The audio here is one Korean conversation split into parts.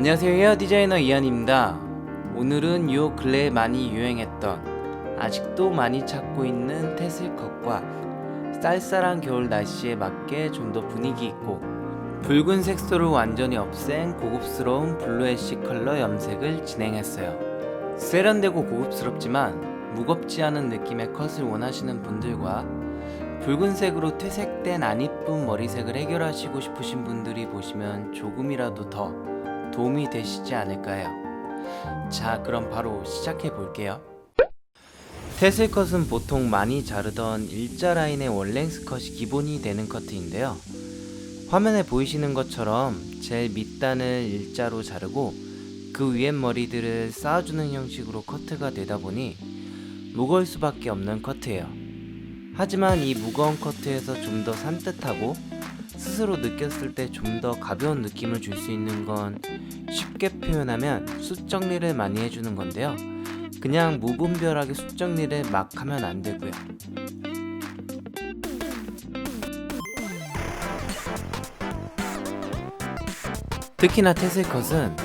안녕하세요. 헤어 디자이너 이한입니다. 오늘은 요 근래에 많이 유행했던 아직도 많이 찾고 있는 테슬컷과 쌀쌀한 겨울 날씨에 맞게 좀 더 분위기 있고 붉은 색소를 완전히 없앤 고급스러운 블루 애쉬 컬러 염색을 진행했어요. 세련되고 고급스럽지만 무겁지 않은 느낌의 컷을 원하시는 분들과 붉은색으로 퇴색된 안 이쁜 머리색을 해결하시고 싶으신 분들이 보시면 조금이라도 더 도움이 되시지 않을까요? 자, 그럼 바로 시작해 볼게요. 테슬 컷은 보통 많이 자르던 일자 라인의 원랭스 컷이 기본이 되는 커트인데요. 화면에 보이시는 것처럼 제일 밑단을 일자로 자르고 그 위에 머리들을 쌓아주는 형식으로 커트가 되다 보니 무거울 수밖에 없는 커트예요. 하지만 이 무거운 커트에서 좀 더 산뜻하고 스스로 느꼈을 때 좀 더 가벼운 느낌을 줄 수 있는 건 쉽게 표현하면 숱 정리를 많이 해주는 건데요. 그냥 무분별하게 숱 정리를 막 하면 안 되고요. 특히나 테슬컷은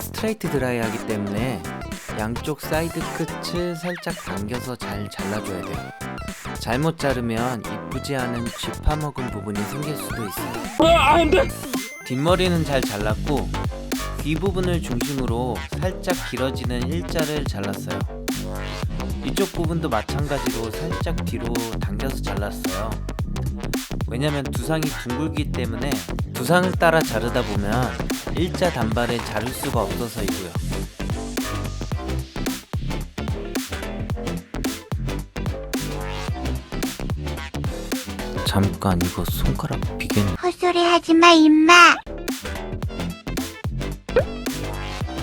스트레이트 드라이 하기 때문에 양쪽 사이드 끝을 살짝 당겨서 잘 잘라줘야 돼요. 잘못 자르면 이쁘지 않은 쥐파먹은 부분이 생길 수도 있어요. 뒷머리는 잘 잘랐고 귀 부분을 중심으로 살짝 길어지는 일자를 잘랐어요. 이쪽 부분도 마찬가지로 살짝 뒤로 당겨서 잘랐어요. 왜냐면 두상이 둥글기 때문에 두상을 따라 자르다 보면 일자 단발을 자를 수가 없어서이고요. 잠깐 이거 손가락 비겠네. 헛소리 하지 마, 임마.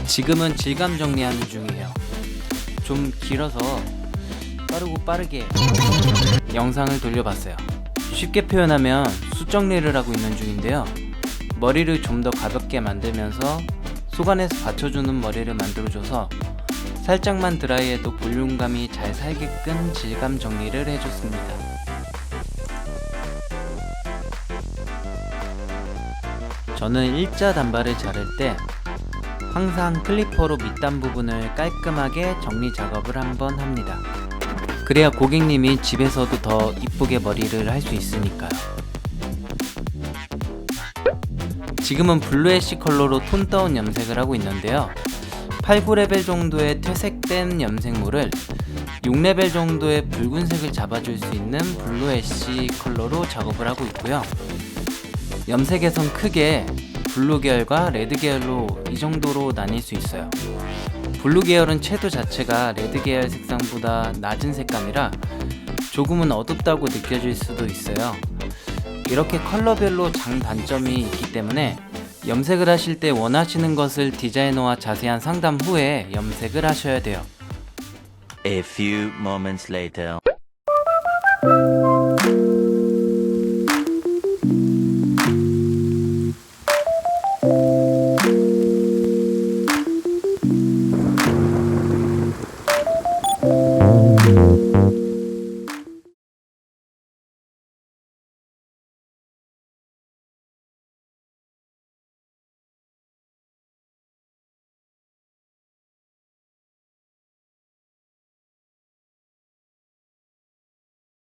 지금은 질감 정리하는 중이에요. 좀 길어서 빠르고 빠르게 영상을 돌려봤어요. 쉽게 표현하면 수 정리를 하고 있는 중인데요. 머리를 좀 더 가볍게 만들면서 속안에서 받쳐주는 머리를 만들어줘서 살짝만 드라이해도 볼륨감이 잘 살게끔 질감 정리를 해줬습니다. 저는 일자 단발을 자를 때 항상 클리퍼로 밑단 부분을 깔끔하게 정리 작업을 한번 합니다. 그래야 고객님이 집에서도 더 이쁘게 머리를 할 수 있으니까요. 지금은 블루 애쉬 컬러로 톤 다운 염색을 하고 있는데요. 8, 9레벨 정도의 퇴색된 염색물을 6레벨 정도의 붉은색을 잡아줄 수 있는 블루 애쉬 컬러로 작업을 하고 있고요. 염색에선 크게 블루 계열과 레드 계열로 이 정도로 나뉠 수 있어요. 블루 계열은 채도 자체가 레드 계열 색상보다 낮은 색감이라 조금은 어둡다고 느껴질 수도 있어요. 이렇게 컬러별로 장단점이 있기 때문에 염색을 하실 때 원하시는 것을 디자이너와 자세한 상담 후에 염색을 하셔야 돼요. A few moments later.